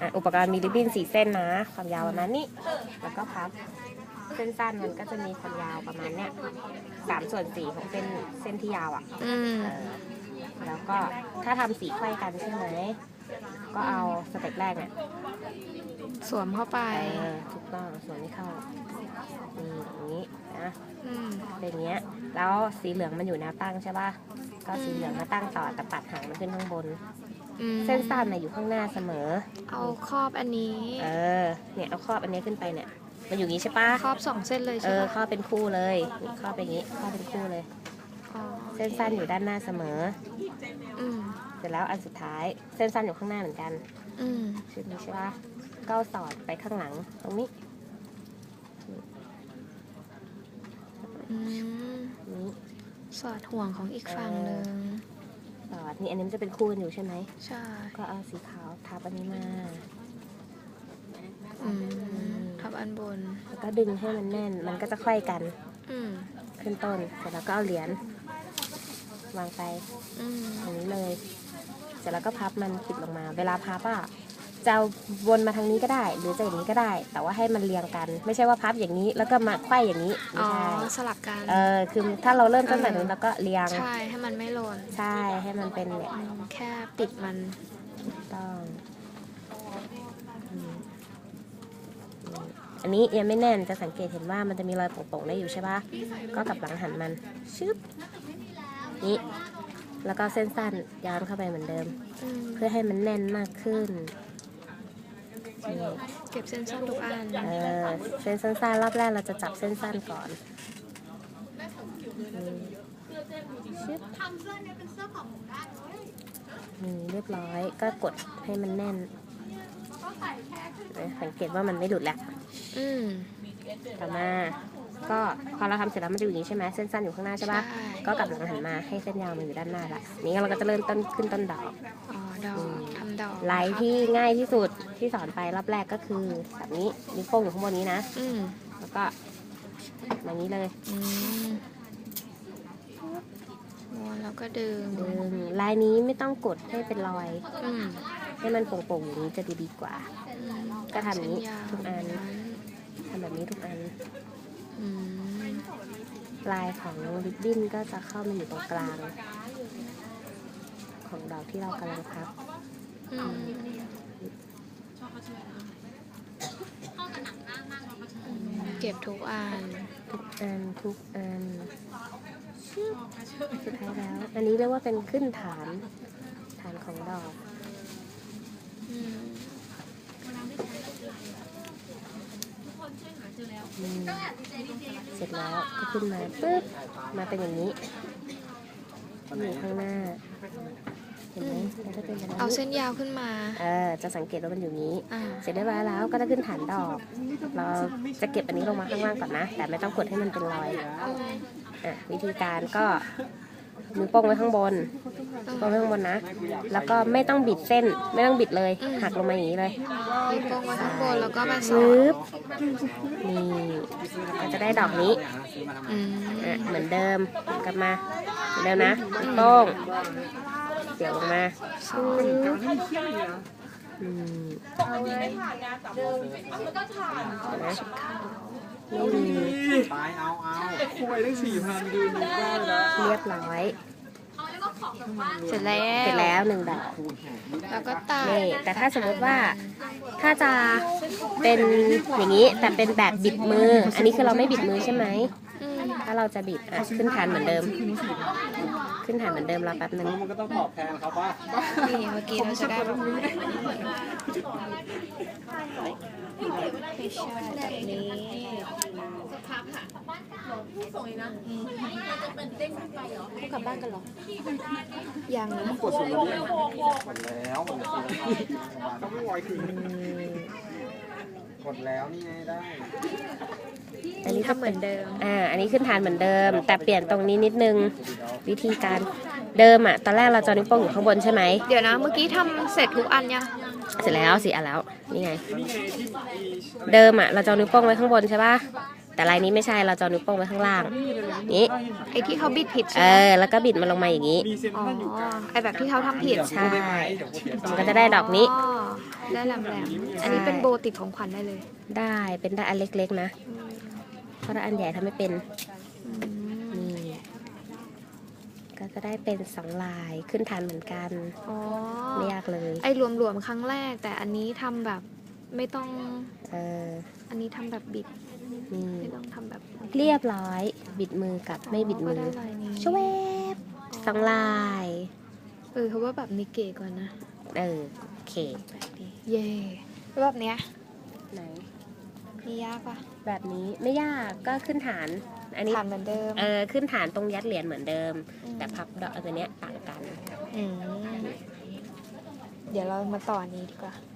อะอุปกรณ์มีริบบิ้นสี่เส้นนะ ความยาวประมาณนี้ แล้วก็พับ เส้นสั้นมันก็จะมีความยาวประมาณเนี้ยสามส่วนสี่ของเส้นเส้นที่ยาวอะอืม เออแล้วก็ถ้าทำสีไขว้กันใช่ไหม ก็เอาสเต็ปแรกเนี่ย สวมเข้าไป เออถูกต้องส่วนนี้เข้านี่อย่างนี้นะอืม เป็นอย่างเงี้ย แล้วสีเหลืองมันอยู่แนวตั้งใช่ป่ะ ก็สีเหลืองมาตั้งต่อแต่ปัดหางมันขึ้นข้างบน อืมเส้นสั้นน่ะอยู่ข้างหน้าเสมอ เอาครอบอันนี้เออ เนี่ยเอาครอบอันนี้ขึ้นไปเนี่ย มันอยู่อย่างงี้ใช่ปะครอบสองเส้นเลยเอใช่อปะครอบเป็นคู่เลยนี่ครอบเป็นอย่างงี้ครอบเป็นคู่เลย อ๋อเส้นสั้นอยู่ด้านหน้าเสมอ อืมเสร็จแล้วอันสุดท้าย เส้นสั้นอยู่ข้างหน้าเหมือนกัน อืมชุดนี้ใช่ปะก็เอาสอดไปข้างหลังตรงนี้อืมนี้ สอดห่วงของอีกฝั่งหนึ่งสอ ดนี่อันนี้มันจะเป็นคู่กันอยู่ใช่ไหมใช่ก็เอาสีขาวทับอันนี้มาอืมทับอันบน แล้วก็ดึงให้มันแน่น มันก็จะไขว้กัน อืมขึ้นต้นเสร็จแล้วก็เอาเหรียญวางไปอืม อย่างนี้เลย เสร็จแล้วก็พับมันปิดลงมา เวลาพับอะ จะเอาวนมาทางนี้ก็ได้ หรือจะอย่างนี้ก็ได้ แต่ว่าให้มันเรียงกัน ไม่ใช่ว่าพับอย่างนี้แล้วก็มาไขว้อย่างนี้ไม่อ๋อ ใช่สลับกัน เออคือถ้าเราเริ่มต้นแบบนี้เราก็เรียง ใช่ ให้มันไม่หล่นใช่ให้มันเป็นเนี่ยอืมแค่ปิดมัน ถูกต้องอืมอืมอันนี้ยังไม่แน่นจะสังเกตเห็นว่ามันจะมีรอยโป่งๆได้อยู่ใช่ปะก็กลับหลังหันมันชึบนี่แล้วก็เส้นสั้นย้อนเข้าไปเหมือนเดิม อืมเพื่อให้มันแน่นมากขึ้นนี่ เก็บเส้นสั้นทุกอันเออเส้นสั้นๆรอบแรกเราจะจับเส้นสั้นก่อนนี่ชึบนี่เรียบร้อยก็กดให้มันแน่นนะสังเกตว่ามันไม่หลุดแล้วอืมต่อมา ก็พอเราทำเสร็จแล้วมันจะอยู่อย่างนี้ใช่ไหมเส้นสั้นอยู่ข้างหน้าใช่ปะใช่ก็กลับหลังหันมาให้เส้นยาวมันอยู่ด้านหน้าละนี่เราก็จะเริ่มต้นขึ้นต้นดอก อ๋อ ดอกทำดอกลายที่ง่ายที่สุดที่สอนไปรอบแรกก็คือแบบนี้นิ้วโป้งอยู่ข้างบนนี้นะ อืมแล้วก็อย่างนี้เลยอืมม้วนแล้วก็ดึงดึงลายนี้ไม่ต้องกดให้เป็นรอย อืมให้มันโป่งๆอย่างนี้จะดูดีกว่าอืมก็ทำอย่างนี้เส้ยาวทุกอันทำแบบนี้ทุกอัน อืมลายของริบบิ้นก็จะเข้ามาอยู่ตรงกลาง ของดอกที่เรากำลังพับอืมเก็บทุกอันทุกอันทุกอันชึบสุดท้ายแล้ว อันนี้เรียกว่าเป็นขึ้นฐาน ฐานของดอกอืมอืมเสร็จแล้วก็ขึ้นมาปึ๊บมาเป็นอย่างนี้อยู่ข้างหน้าเห็นไหมมันจะเป็นแบบเอานี้เส้นยาวขึ้นมา เออจะสังเกตว่ามันอยู่นี้ อ่า เสร็จเรียบร้อยแล้วก็จะขึ้นฐานดอก เราจะเก็บอันนี้ลงมาข้างล่างก่อนนะ แต่ไม่ต้องกดให้มันเป็นรอยอะวิธีการก็มือโป้งไว้ข้างบนโป้งไว้ข้างบนนะ แล้วก็ไม่ต้องบิดเส้น ไม่ต้องบิดเลยหักลงมาอย่างนี้เลยมีโป้งไว้ข้างบนแล้วก็มาสอปึ๊ดบนี่ก็จะได้ดอกนี้ อืมอะเหมือนเดิมกลับมาเหมือนเดิมนะนิ้วโป้ง เดี๋ยวลงมาสอดอืมเห็นไหมไม่มีตายเอาเอาคุยได้สี่พันดูดีได้แล้วเรียบร้อย เสร็จแล้ว เสร็จแล้วหนึ่งดอก แล้วก็ตัดนี่แต่ถ้าสมมติว่าถ้าจะเป็นอย่างนี้แต่เป็นแบบบิดมือ อันนี้คือเราไม่บิดมือใช่ไหมถ้าเราจะบิดอะขึ้นฐานเหมือนเดิม ขึ้นฐานเหมือนเดิมรอแป๊บนึง มันก็ต้องตอบแทนเขาป่ะนี่เมื่อกี้เราจะได้แบบนี้ไม่ใช่แบบนี้กลับบ้านกันเหรอ ยังนะ กดสุดแล้วเนี่ยกดแล้วมันต้องไม่ไหวคืนอืม กดแล้วนี่ไงได้อันนี้ทำเหมือนเดิม อ่า อันนี้ขึ้นฐานเหมือนเดิม แต่เปลี่ยนตรงนี้นิดนึง วิธีการเดิมอะ ตอนแรกเราจะเอานิ้วโป้งอยู่ข้างบนใช่ไหม เดี๋ยวนะ เมื่อกี้ทำเสร็จทุกอันยัง เสร็จแล้วสิอะแล้ว นี่ไง เดิมอะ เราจะเอานิ้วโป้งไว้ข้างบนใช่ปะ แต่ลายนี้ไม่ใช่เราจะเอานิ้วโป้งไว้ข้างล่าง นี้ ไอ้ที่เขาบิดผิดเอใช่ไหมอ แล้วก็บิดมันลงมาอย่างนี้มีเซ็นอ๋อทรัลอยู่กลางไอ้แบบที่เขาทำผิดใช่เดี๋ยวกูเสียใจมันก็จะได้ดอกนี้อ๋อได้แหลมแหลมๆอันนี้เป็นโบติดของขวัญได้เลยได้เป็นได้อันเล็กๆนะอืมเพราะถ้าอันใหญ่ทำไม่เป็น อืมนี่ ก็จะได้เป็นสองลายขึ้นฐานเหมือนกัน อ๋อ ไม่ยากเลย ไอ้รวมๆครั้งแรก แต่อันนี้ทำแบบไม่ต้อง เออ อันนี้ทำแบบบิด นี่ไม่ต้องทำแบบเรียบร้อย บิดมือกับไม่บิดมือก็ได้ลายนี้ชวบสองลาย เออเขาว่าแบบนี้เก๋กว่านะเออโอเคเย่แล้วแบบเนี้ยไหนมียากปะแบบนี้ไม่ยากก็ขึ้นฐาน อันนี้ทานเหมือนเดิม เออขึ้นฐานตรงยัดเหรียญเหมือนเดิมมแต่พับดอกอันเนี้ยต่างกัน อืมเดี๋ยวเรามาต่ออันนี้ดีกว่าโ